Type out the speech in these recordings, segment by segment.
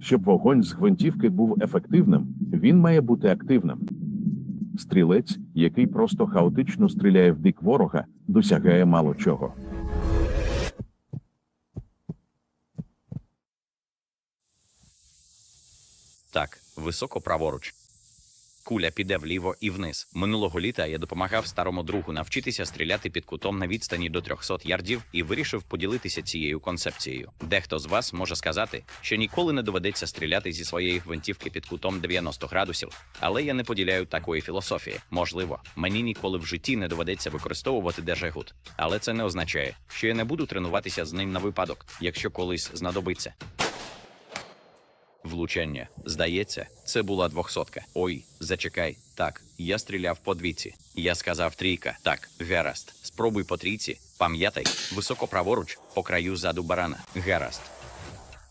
Щоб вогонь з гвинтівки був ефективним, він має бути активним. Стрілець, який просто хаотично стріляє в дик ворога, досягає мало чого. Так, високо праворуч. Куля піде вліво і вниз. Минулого літа я допомагав старому другу навчитися стріляти під кутом на відстані до 300 ярдів і вирішив поділитися цією концепцією. Дехто з вас може сказати, що ніколи не доведеться стріляти зі своєї гвинтівки під кутом 90 градусів, але я не поділяю такої філософії. Можливо, мені ніколи в житті не доведеться використовувати держагут, але це не означає, що я не буду тренуватися з ним на випадок, якщо колись знадобиться. Влучання. Здається, це була двохсотка. Ой, зачекай. Так, я стріляв по двійці. Я сказав трійка. Так, гаразд. Спробуй по трійці. Пам'ятай, високо праворуч, по краю заду барана. Гаразд.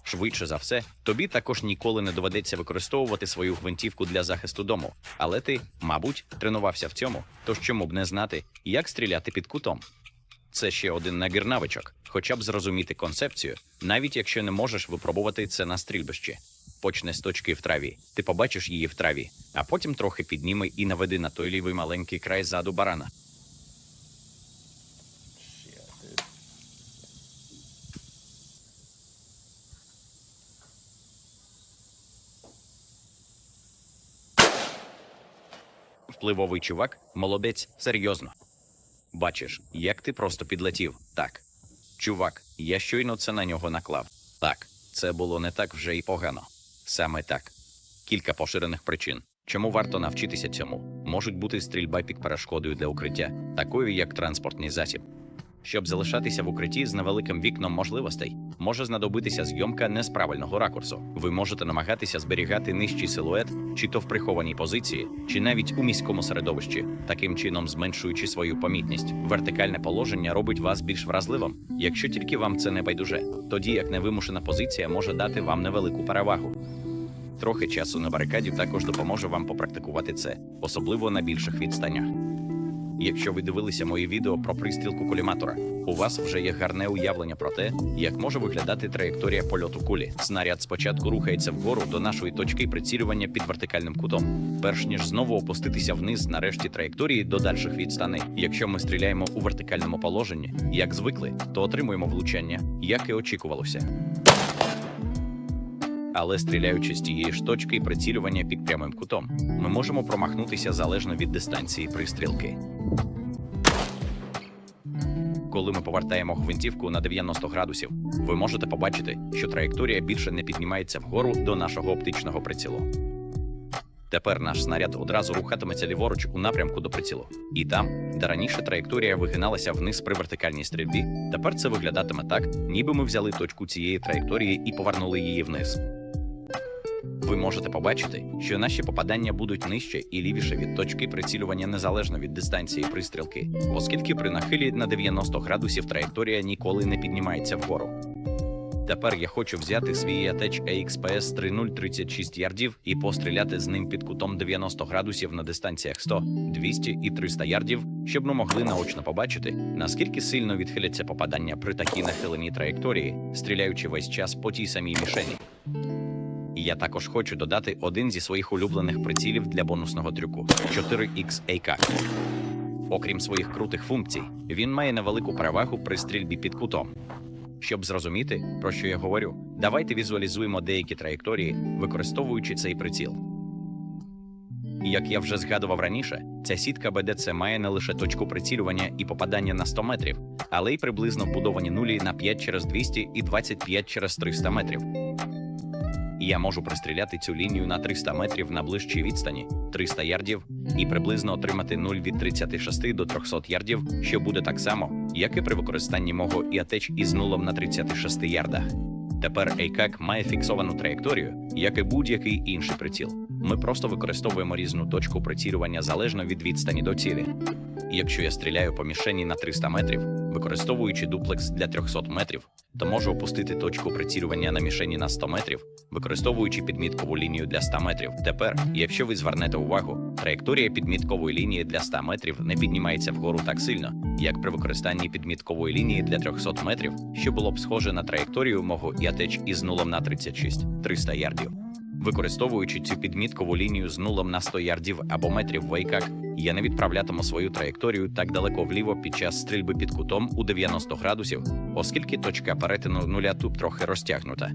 Швидше за все, тобі також ніколи не доведеться використовувати свою гвинтівку для захисту дому. Але ти, мабуть, тренувався в цьому, тож чому б не знати, як стріляти під кутом. Це ще один набір навичок, хоча б зрозуміти концепцію, навіть якщо не можеш випробувати це на стрільбищі. Почне з точки в траві, ти побачиш її в траві, а потім трохи підніми і наведи на той лівий маленький край заду барана. Впливовий чувак, молодець, серйозно. Бачиш, як ти просто підлетів. Так. Чувак, я щойно це на нього наклав. Так, це було не так вже й погано. Саме так. Кілька поширених причин. Чому варто навчитися цьому? Можуть бути стрільба під перешкодою для укриття, такою як транспортний засіб. Щоб залишатися в укритті з невеликим вікном можливостей, може знадобитися зйомка не з правильного ракурсу. Ви можете намагатися зберігати нижчий силует, чи то в прихованій позиції, чи навіть у міському середовищі, таким чином зменшуючи свою помітність. Вертикальне положення робить вас більш вразливим, якщо тільки вам це не байдуже. Тоді як невимушена позиція може дати вам невелику перевагу. Трохи часу на барикаді також допоможе вам попрактикувати це, особливо на більших відстанях. Якщо ви дивилися мої відео про пристрілку коліматора, у вас вже є гарне уявлення про те, як може виглядати траєкторія польоту кулі. Снаряд спочатку рухається вгору до нашої точки прицілювання під вертикальним кутом, перш ніж знову опуститися вниз на решті траєкторії до дальших відстаней. Якщо ми стріляємо у вертикальному положенні, як звикли, то отримуємо влучання, як і очікувалося. Але стріляючи з тієї ж точки прицілювання під прямим кутом, ми можемо промахнутися залежно від дистанції пристрілки. Коли ми повертаємо гвинтівку на 90 градусів, ви можете побачити, що траєкторія більше не піднімається вгору до нашого оптичного прицілу. Тепер наш снаряд одразу рухатиметься ліворуч у напрямку до прицілу. І там, де раніше траєкторія вигиналася вниз при вертикальній стрільбі, тепер це виглядатиме так, ніби ми взяли точку цієї траєкторії і повернули її вниз. Ви можете побачити, що наші попадання будуть нижче і лівіше від точки прицілювання незалежно від дистанції пристрілки, оскільки при нахилі на 90 градусів траєкторія ніколи не піднімається вгору. Тепер я хочу взяти свій Атеч AXPS 3036 ярдів і постріляти з ним під кутом 90 градусів на дистанціях 100, 200 і 300 ярдів, щоб ми могли наочно побачити, наскільки сильно відхиляться попадання при такій нахиленій траєкторії, стріляючи весь час по тій самій мішені. Я також хочу додати один зі своїх улюблених прицілів для бонусного трюку 4X AK. Окрім своїх крутих функцій, він має невелику перевагу при стрільбі під кутом. Щоб зрозуміти, про що я говорю, давайте візуалізуємо деякі траєкторії, використовуючи цей приціл. Як я вже згадував раніше, ця сітка БДЦ має не лише точку прицілювання і попадання на 100 метрів, але й приблизно вбудовані нулі на 5 через 200 і 25 через 300 метрів. Я можу пристріляти цю лінію на 300 метрів на ближчій відстані 300 ярдів, і приблизно отримати 0 від 36 до 300 ярдів, що буде так само, як і при використанні мого іатеч із нулом на 36 ярдах. Тепер ACAC має фіксовану траєкторію, як і будь-який інший приціл. Ми просто використовуємо різну точку прицілювання залежно від відстані до цілі. Якщо я стріляю по мішені на 300 метрів, використовуючи дуплекс для 300 метрів, то можу опустити точку прицілювання на мішені на 100 метрів, використовуючи підміткову лінію для 100 метрів. Тепер, якщо ви звернете увагу, траєкторія підміткової лінії для 100 метрів не піднімається вгору так сильно, як при використанні підміткової лінії для 300 метрів, що було б схоже на траєкторію мого ятеч із нулом на 36 300 ярдів. Використовуючи цю підміткову лінію з нулом на 100 ярдів або метрів в вейках, я не відправлятиму свою траєкторію так далеко вліво під час стрільби під кутом у 90 градусів, оскільки точка перетину нуля тут трохи розтягнута.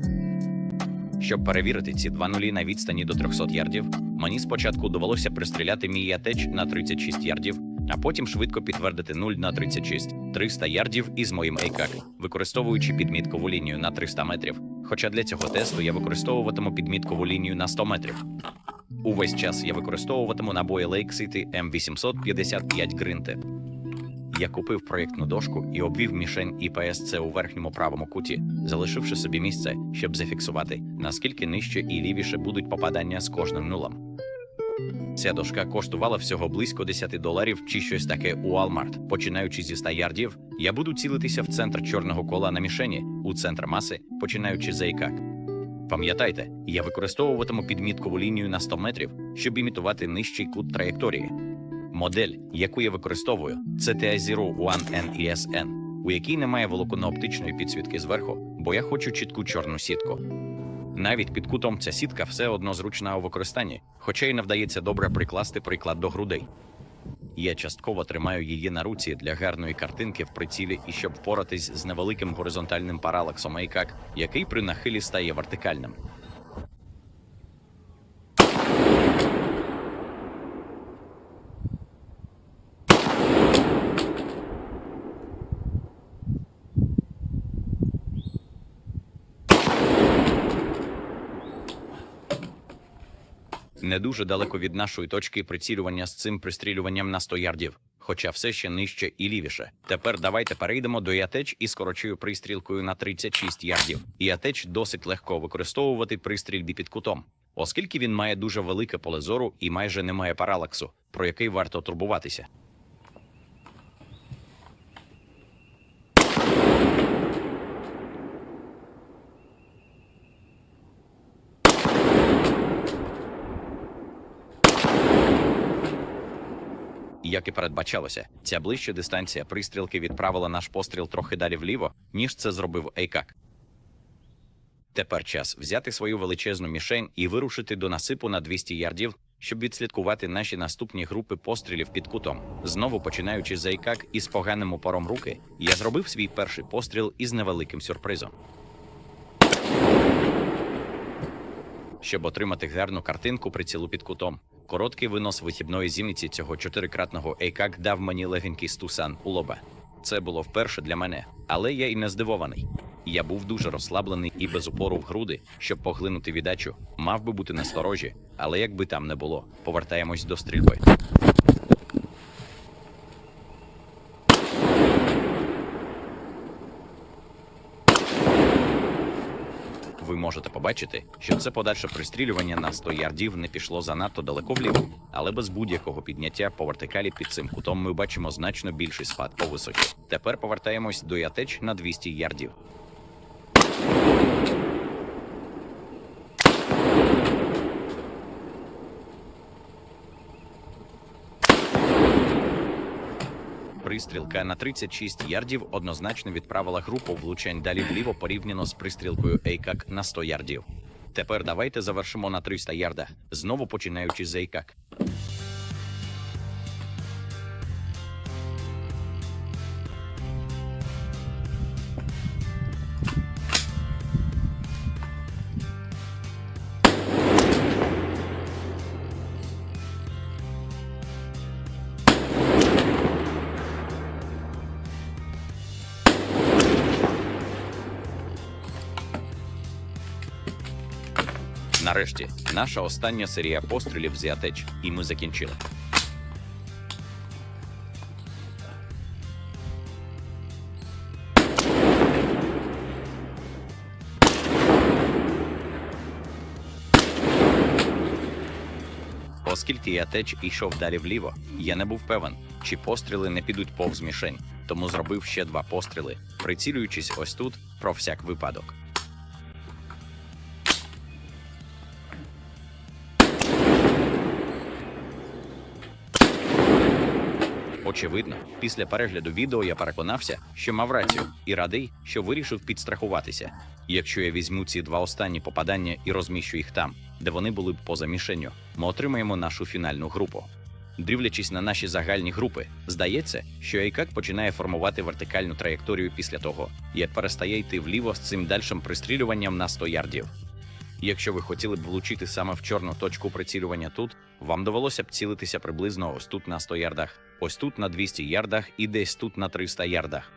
Щоб перевірити ці два нулі на відстані до 300 ярдів, мені спочатку довелося пристріляти мій ятеч на 36 ярдів, а потім швидко підтвердити 0 на 36 300 ярдів із моїм ейкак, використовуючи підміткову лінію на 300 метрів. Хоча для цього тесту я використовуватиму підміткову лінію на 100 метрів. Увесь час я використовуватиму набої Lake City M855 Гринти. Я купив проєктну дошку і обвів мішень ІПСЦ у верхньому правому куті, залишивши собі місце, щоб зафіксувати, наскільки нижче і лівіше будуть попадання з кожним нулем. Ця дошка коштувала всього близько 10 доларів чи щось таке у Walmart. Починаючи зі 100 ярдів, я буду цілитися в центр чорного кола на мішені, у центр маси, починаючи за ікак. Пам'ятайте, я використовуватиму підміткову лінію на 100 метрів, щоб імітувати нижчий кут траєкторії. Модель, яку я використовую, це TI-01 NESN, у якій немає волоконно-оптичної підсвітки зверху, бо я хочу чітку чорну сітку. Навіть під кутом ця сітка все одно зручна у використанні, хоча й не вдається добре прикласти приклад до грудей. Я частково тримаю її на руці для гарної картинки в прицілі і щоб впоратись з невеликим горизонтальним паралаксом Айкак, який при нахилі стає вертикальним. Не дуже далеко від нашої точки прицілювання з цим пристрілюванням на 100 ярдів, хоча все ще нижче і лівіше. Тепер давайте перейдемо до ятеч і скорочую пристрілкою на 36 ярдів. Ятеч досить легко використовувати при стрільбі під кутом, оскільки він має дуже велике поле зору і майже не має паралаксу, про який варто турбуватися. Як і передбачалося, ця ближча дистанція пристрілки відправила наш постріл трохи далі вліво, ніж це зробив Ейкак. Тепер час взяти свою величезну мішень і вирушити до насипу на 200 ярдів, щоб відслідкувати наші наступні групи пострілів під кутом. Знову починаючи з Ейкак із поганим упором руки, я зробив свій перший постріл із невеликим сюрпризом. Щоб отримати гарну картинку прицілу під кутом. Короткий винос вихідної зімниці цього чотирикратного ейкак дав мені легенький стусан у лоба. Це було вперше для мене, але я і не здивований. Я був дуже розслаблений і без упору в груди, щоб поглинути віддачу. Мав би бути насторожі, але якби там не було, повертаємось до стрільби. Ви можете побачити, що це подальше пристрілювання на 100 ярдів не пішло занадто далеко вліво, але без будь-якого підняття по вертикалі під цим кутом ми бачимо значно більший спад по висоті. Тепер повертаємось до ятеч на 200 ярдів. Пристрілка на 36 ярдів однозначно відправила групу влучень далі вліво порівняно з пристрілкою Ейкак на 100 ярдів. Тепер давайте завершимо на 300 ярда, знову починаючи з Ейкак. Нарешті, наша остання серія пострілів з ятеч, і ми закінчили. Оскільки ятеч ішов далі вліво, я не був певен, чи постріли не підуть повз мішень. тому зробив ще два постріли, прицілюючись ось тут про всяк випадок. Очевидно, після перегляду відео я переконався, що мав рацію, і радий, що вирішив підстрахуватися. Якщо я візьму ці два останні попадання і розміщу їх там, де вони були б поза мішенню, ми отримаємо нашу фінальну групу. Дивлячись на наші загальні групи, здається, що Айкак починає формувати вертикальну траєкторію після того, як перестає йти вліво з цим дальшим пристрілюванням на 100 ярдів. Якщо ви хотіли б влучити саме в чорну точку прицілювання тут, вам довелося б цілитися приблизно ось тут на 100 ярдах, ось тут на 200 ярдах і десь тут на 300 ярдах.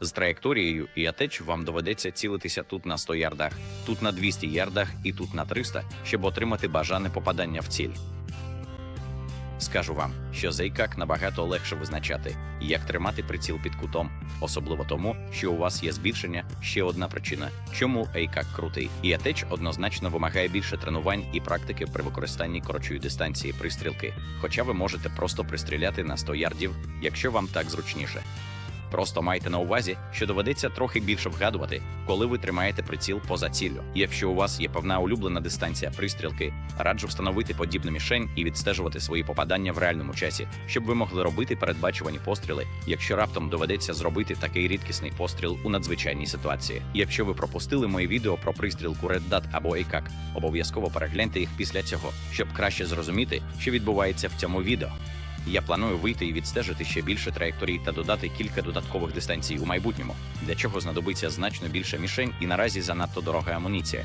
З траєкторією і атеч вам доведеться цілитися тут на 100 ярдах, тут на 200 ярдах і тут на 300, щоб отримати бажане попадання в ціль. Скажу вам, що зейкак набагато легше визначати, як тримати приціл під кутом, особливо тому, що у вас є збільшення. Ще одна причина, чому ейкак крутий. І атеч однозначно вимагає більше тренувань і практики при використанні коротшої дистанції пристрілки, хоча ви можете просто пристріляти на 100 ярдів, якщо вам так зручніше. Просто майте на увазі, що доведеться трохи більше вгадувати, коли ви тримаєте приціл поза ціллю. Якщо у вас є певна улюблена дистанція пристрілки, раджу встановити подібну мішень і відстежувати свої попадання в реальному часі, щоб ви могли робити передбачувані постріли, якщо раптом доведеться зробити такий рідкісний постріл у надзвичайній ситуації. Якщо ви пропустили моє відео про пристрілку Red Dot або ACAC, обов'язково перегляньте їх після цього, щоб краще зрозуміти, що відбувається в цьому відео. Я планую вийти і відстежити ще більше траєкторій та додати кілька додаткових дистанцій у майбутньому, для чого знадобиться значно більше мішень і наразі занадто дорога амуніція.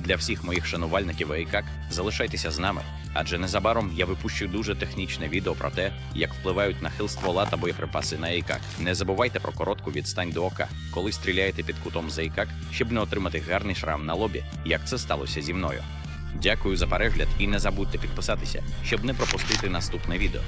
Для всіх моїх шанувальників АІКАК залишайтеся з нами, адже незабаром я випущу дуже технічне відео про те, як впливають на хил ствола та боєприпаси на АІКАК. Не забувайте про коротку відстань до ока, коли стріляєте під кутом з АІКАК, щоб не отримати гарний шрам на лобі, як це сталося зі мною. Дякую за перегляд і не забудьте підписатися, щоб не пропустити наступне відео.